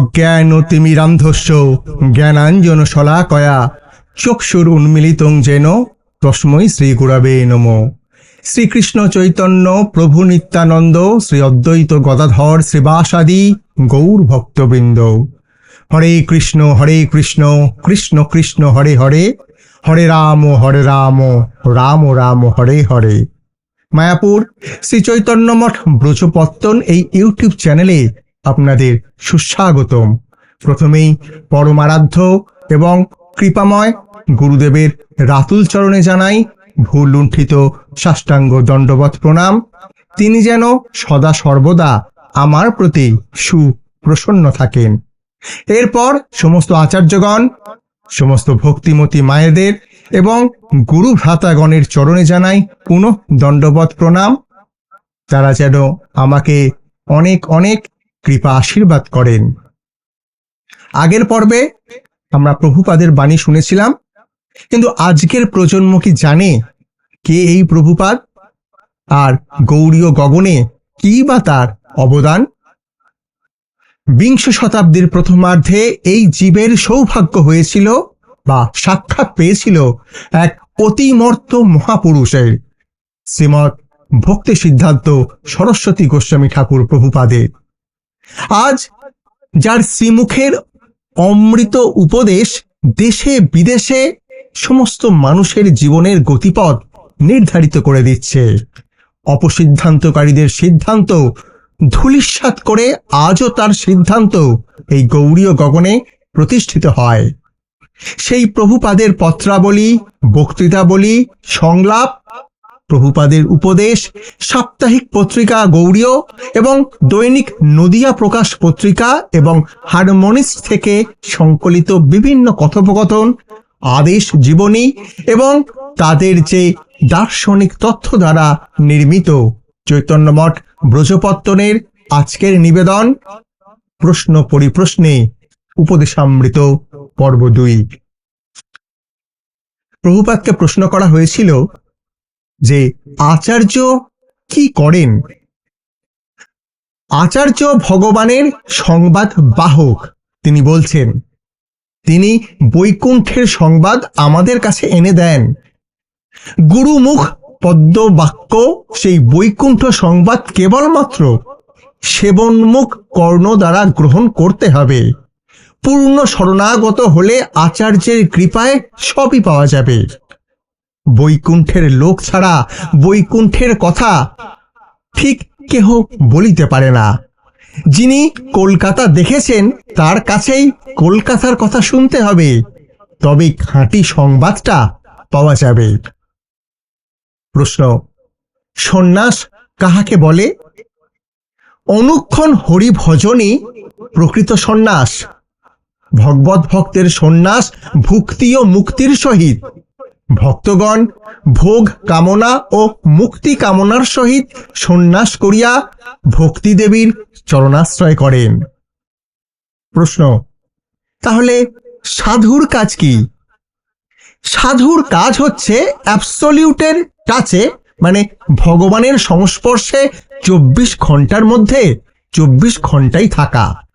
অজ্ঞান তিমিরান্ধস্য জ্ঞানাঞ্জন শলাকয়া, চক্ষুর উন্মিলিতং যেন তস্মৈ শ্রী গুরাবে নম। শ্রীকৃষ্ণ চৈতন্য, প্রভু নিত্যানন্দ, শ্রী অদ্বৈত গদাধর শ্রীবাসাদি গৌর ভক্তবৃন্দ। হরে কৃষ্ণ হরে কৃষ্ণ কৃষ্ণ কৃষ্ণ, হরে হরে হরে রাম হরে রাম রাম রাম, হরে হরে। মায়াপুর শ্রী চৈতন্য মঠ ব্রজপত্তন এই ইউটিউব চ্যানেলে আপনাদের সুস্বাগতম। প্রথমেই পরমারাধ্য এবং কৃপাময় গুরুদেবের রাতুল চরণে জানাই ভুল লুণ্ঠিত সাষ্টাঙ্গ দণ্ডবত প্রণাম। তিনি যেন সদা সর্বদা আমার প্রতি সুপ্রসন্ন থাকেন। এরপর সমস্ত আচার্যগণ, সমস্ত ভক্তিমতী মায়েদের এবং গুরু ভ্রাতাগণের চরণে জানাই পুনঃ দণ্ডবত প্রণাম। তারা যেন আমাকে অনেক অনেক কৃপা আশীর্বাদ করেন। আগের পর্বে আমরা প্রভুপাদের বাণী শুনেছিলাম, কিন্তু আজকের প্রজন্ম কি জানে কে এই প্রভুপাদ? আর গৌরীয় গগনে কি বা তার অবদান? বিংশ শতাব্দীর প্রথমার্ধে এই জীবের সৌভাগ্য হয়েছিল বা সাক্ষাৎ পেয়েছিল এক অতিমর্ত মহাপুরুষের। শ্রীমৎ ভক্তি সিদ্ধান্ত সরস্বতী গোস্বামী ঠাকুর প্রভুপাদের। আজ যার শ্রীমুখের অমৃত উপদেশ দেশে বিদেশে সমস্ত মানুষের জীবনের গতিপথ নির্ধারিত করে দিচ্ছে। অপসিদ্ধান্তকারীদের সিদ্ধান্ত ধূলিসাৎ করে আজও তার সিদ্ধান্ত এই গৌরীয় গগনে প্রতিষ্ঠিত হয়। সেই প্রভুপাদের পত্রাবলী, বক্তৃতাবলী, সংলাপ প্রভুপাদের উপদেশ, সাপ্তাহিক পত্রিকা গৌরীয় এবং দৈনিক নদিয়া প্রকাশ পত্রিকা এবং হারমোনিস্ট থেকে সংকলিত বিভিন্ন কথোপকথন, আদেশ জীবনী এবং তাদের যে দার্শনিক তথ্য দ্বারা নির্মিত। চৈতন্যমঠ ব্রজপত্তনের আজকের নিবেদন, প্রশ্ন পরিপ্রশ্নে উপদেশামৃত, পর্ব দুই। প্রভুপাতকে প্রশ্ন করা হয়েছিল যে আচার্য কি করেন? আচার্য ভগবানের সংবাদ বাহক, তিনি বলছেন, তিনি বৈকুণ্ঠের সংবাদ আমাদের কাছে এনে দেন। গুরুমুখ পদ্ম বাক্য সেই বৈকুণ্ঠ সংবাদ কেবলমাত্র সেবনমুখ কর্ণ দ্বারা গ্রহণ করতে হবে। পূর্ণ শরণাগত হলে আচার্যের কৃপায় সবই পাওয়া যাবে। বৈকুণ্ঠের লোক ছাড়া বৈকুণ্ঠের কথা ঠিক কেহ বলিতে পারে না। যিনি কলকাতা দেখেছেন, তার কাছেই কলকাতার কথা শুনতে হবে। তবে খাঁটি সংবাদটা পাওয়া যাবে। প্রশ্ন, সন্ন্যাস কাহাকে বলে? অনুক্ষণ হরি ভজনই প্রকৃত সন্ন্যাস। ভগবত ভক্তের সন্ন্যাস ভুক্তি ও মুক্তির সহিত। ভক্তগণ, ভোগ কামনা ও মুক্তি কামনার সহিত সন্ন্যাস করিয়া ভক্তি দেবীর চরণাশ্রয় করেন। প্রশ্ন, তাহলে সাধুর কাজ কি? সাধুর কাজ হচ্ছে অ্যাবসলিউটের কাছে মানে ভগবানের সংস্পর্শে চব্বিশ ঘণ্টার মধ্যে চব্বিশ ঘন্টাই থাকা।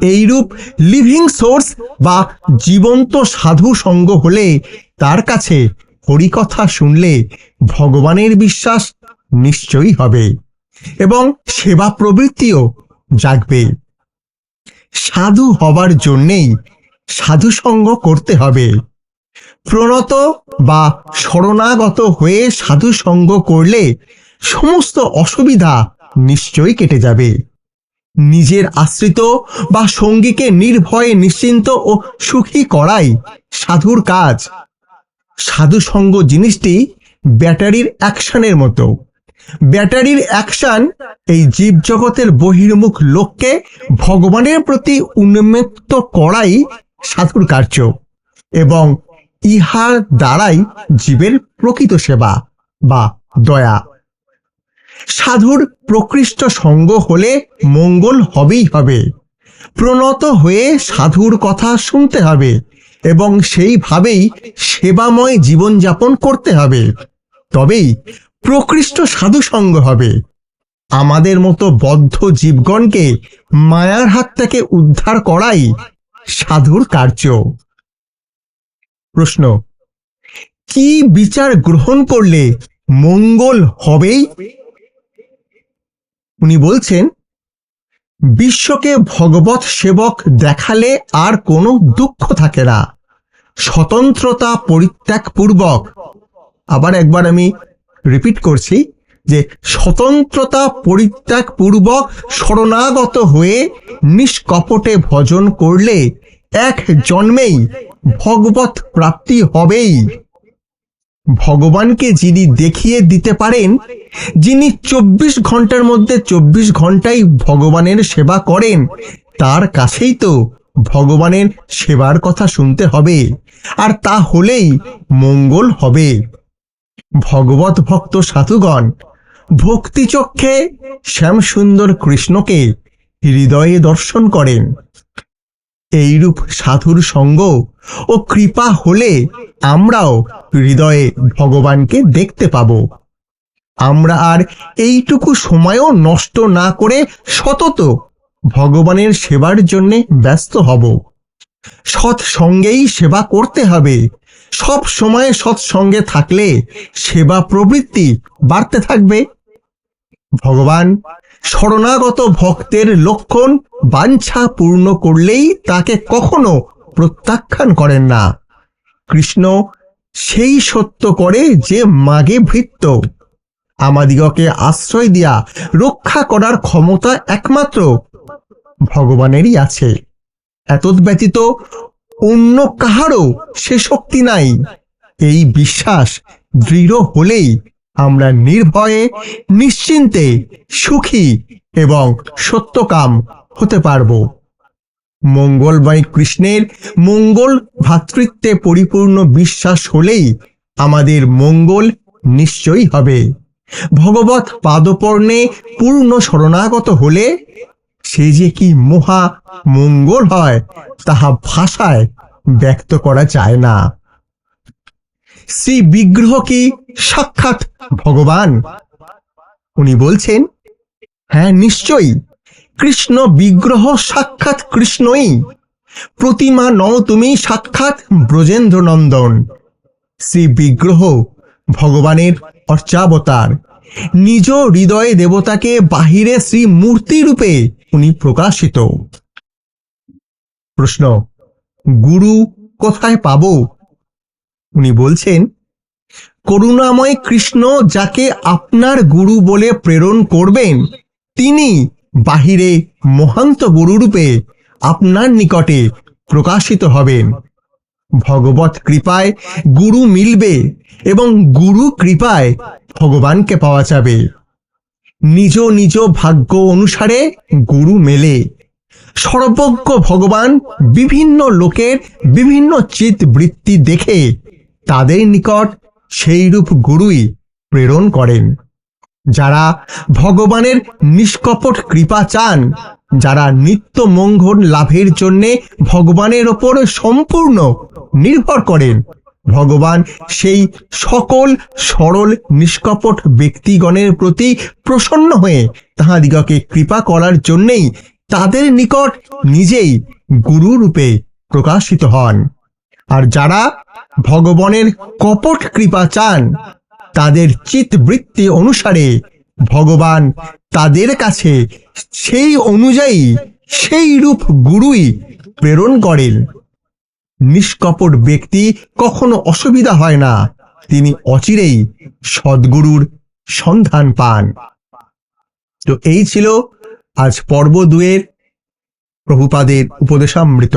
এইরূপ লিভিং সোর্স বা জীবন্ত সাধু সঙ্গ হলে তার কাছে হরিকথা শুনলে ভগবানের বিশ্বাস নিশ্চয়ই হবে এবং সেবা প্রবৃত্তিও জাগবে। সাধু হবার জন্যেই সাধু সঙ্গ করতে হবে। প্রণত বা শরণাগত হয়ে সাধু সঙ্গ করলে সমস্ত অসুবিধা নিশ্চয়ই কেটে যাবে। নিজের আশ্রিত বা সঙ্গীকে নির্ভয়ে নিশ্চিন্ত ও সুখী করাই সাধুর কাজ। সাধু সঙ্গ জিনিসটি ব্যাটারির অ্যাকশনের মতো। ব্যাটারির অ্যাকশন এই জীবজগতের বহির্মুখ লোককে ভগবানের প্রতি উন্মুক্ত করাই সাধুর কার্য এবং ইহার দ্বারাই জীবের প্রকৃত সেবা বা দয়া। সাধুর প্রকৃষ্ট সঙ্গ হলে মঙ্গল হবেই হবে। প্রণত হয়ে সাধুর কথা শুনতে হবে এবং সেইভাবেই সেবাময় জীবনযাপন করতে হবে। তবেই প্রকৃষ্ট সাধু সঙ্গ হবে। আমাদের মতো বদ্ধ জীবগণকে মায়ার হাত থেকে উদ্ধার করাই সাধুর কার্য। প্রশ্ন, কি বিচার গ্রহণ করলে মঙ্গল হবেই? উনি বলছেন, বিশ্বকে ভগবত সেবক দেখালে আর কোনো দুঃখ থাকে না। স্বতন্ত্রতা পরিত্যাগ পূর্বক আবার একবার আমি রিপিট করছি যে, স্বতন্ত্রতা পরিত্যাগ পূর্বক শরণাগত হয়ে নিষ্কপটে ভজন করলে এক জন্মেই ভগবত প্রাপ্তি হবেই। ভগবানকে যিনি দেখিয়ে দিতে পারেন, যিনি চব্বিশ ঘণ্টার মধ্যে চব্বিশ ঘন্টাই ভগবানের সেবা করেন, তার কাছেই তো ভগবানের সেবার কথা শুনতে হবে, আর তা হলেই মঙ্গল হবে। ভগবত ভক্ত সাধুগণ, ভক্তিচক্ষে শ্যামসুন্দর কৃষ্ণকে হৃদয়ে দর্শন করেন। এইরূপ সাধুর সঙ্গ ও কৃপা হলে আমরাও হৃদয়ে ভগবানকে দেখতে পাব। আমরা আর এইটুকু সময়ও নষ্ট না করে সতত ভগবানের সেবার জন্যে ব্যস্ত হব। সৎসঙ্গেই সেবা করতে হবে। সব সময় সৎসঙ্গে থাকলে সেবা প্রবৃত্তি বাড়তে থাকবে। ভগবান শরণাগত ভক্তের লক্ষণ বাঞ্ছা পূর্ণ করলেই তাকে কখনো প্রত্যাখ্যান করেন না। কৃষ্ণ সেই সত্য করে যে মাগে ভৃত্য। আমাদিগকে আশ্রয় দিয়া রক্ষা করার ক্ষমতা একমাত্র ভগবানেরই আছে। এতদ ব্যতীত অন্য কাহারও সে শক্তি নাই। এই বিশ্বাস দৃঢ় হলেই আমরা নির্ভয়ে, নিশ্চিন্তে সুখী এবং সত্যকাম হতে পারব। মঙ্গলময় কৃষ্ণের মঙ্গল ভ্রাতৃত্বে পরিপূর্ণ বিশ্বাস হলেই আমাদের মঙ্গল নিশ্চয়ই হবে। ভগবত পাদপর্ণে পূর্ণ শরণাগত হলে সে যে কি মহা মঙ্গল হয় তাহা ভাষায় ব্যক্ত করা যায় না। শ্রী বিগ্রহ কি সাক্ষাৎ ভগবান? উনি বলছেন হ্যাঁ নিশ্চয়ই। কৃষ্ণ বিগ্রহ সাক্ষাৎ কৃষ্ণই। প্রতিমা নও তুমি সাক্ষাৎ ব্রজেন্দ্র নন্দন শ্রী বিগ্রহ ভগবানের অর্চাবতার। নিজ হৃদয়ে দেবতাকে বাহিরে শ্রী মূর্তি রূপে উনি প্রকাশিত। প্রশ্ন, গুরু কোথায় পাব? উনি বলছেন, করুণাময় কৃষ্ণ যাকে আপনার গুরু বলে প্রেরণ করবেন, তিনি বাহিরে মহান্ত গুরুরূপে আপনার নিকটে প্রকাশিত হবেন। ভগবত কৃপায় গুরু মিলবে এবং গুরু কৃপায় ভগবানকে পাওয়া যাবে। নিজ নিজ ভাগ্য অনুসারে গুরু মেলে। সর্বজ্ঞ ভগবান বিভিন্ন লোকের বিভিন্ন চিত বৃত্তি দেখে তাদের নিকট সেইরূপ গুরুই প্রেরণ করেন। যারা ভগবানের নিষ্কপট কৃপা চান, যারা নিত্য মঙ্গল লাভের জন্যে ভগবানের ওপর সম্পূর্ণ নির্ভর করেন, ভগবান সেই সকল সরল নিষ্কপট ব্যক্তিগণের প্রতি প্রসন্ন হয়ে তাহাদিগকে কৃপা করার জন্যেই তাদের নিকট নিজেই গুরু রূপে প্রকাশিত হন। আর যারা ভগবানের কপট কৃপা চান। তাদের চিত্তবৃত্তি অনুসারে ভগবান তাদের কাছে সেই অনুযায়ী সেই রূপ গুরুই প্রেরণ করেন। নিষ্কপট ব্যক্তি কখনো অসুবিধা হয় না। তিনি অচিরেই সদ্গুরুর সন্ধান পান। তো এই ছিল আজ পর্ব দুয়ের প্রভুপাদের উপদেশামৃত।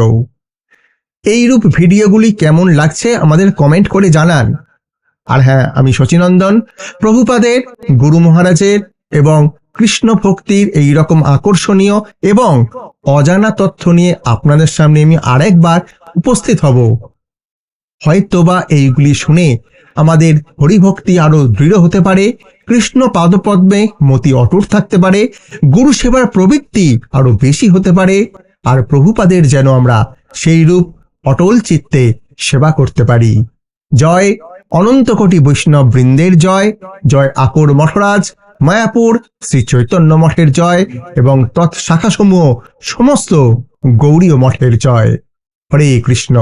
এইরূপ ভিডিওগুলি কেমন লাগছে আমাদের কমেন্ট করে জানান। আর হ্যাঁ আমি শচীনন্দন প্রভুপাদের, গুরু মহারাজের এবং কৃষ্ণ ভক্তির এই রকম আকর্ষণীয় এবং অজানা তথ্য নিয়ে আপনাদের সামনে আমি আরেকবার উপস্থিত হব। হয়তোবা এইগুলি শুনে আমাদের হরিভক্তি আরও দৃঢ় হতে পারে, কৃষ্ণ পাদপদ্মে মতি অটুট থাকতে পারে, গুরু সেবার প্রবৃত্তি আরও বেশি হতে পারে, আর প্রভুপাদের যেন আমরা সেই রূপ অটল চিত্তে সেবা করতে পারি। জয় অনন্ত কোটি বৈষ্ণব বৃন্দের জয় জয় আকর মঠরাজ, মায়াপুর শ্রী চৈতন্য মঠের জয় এবং তৎ শাখাসমূহ সমস্ত গৌরী মঠের জয়। হরে কৃষ্ণ।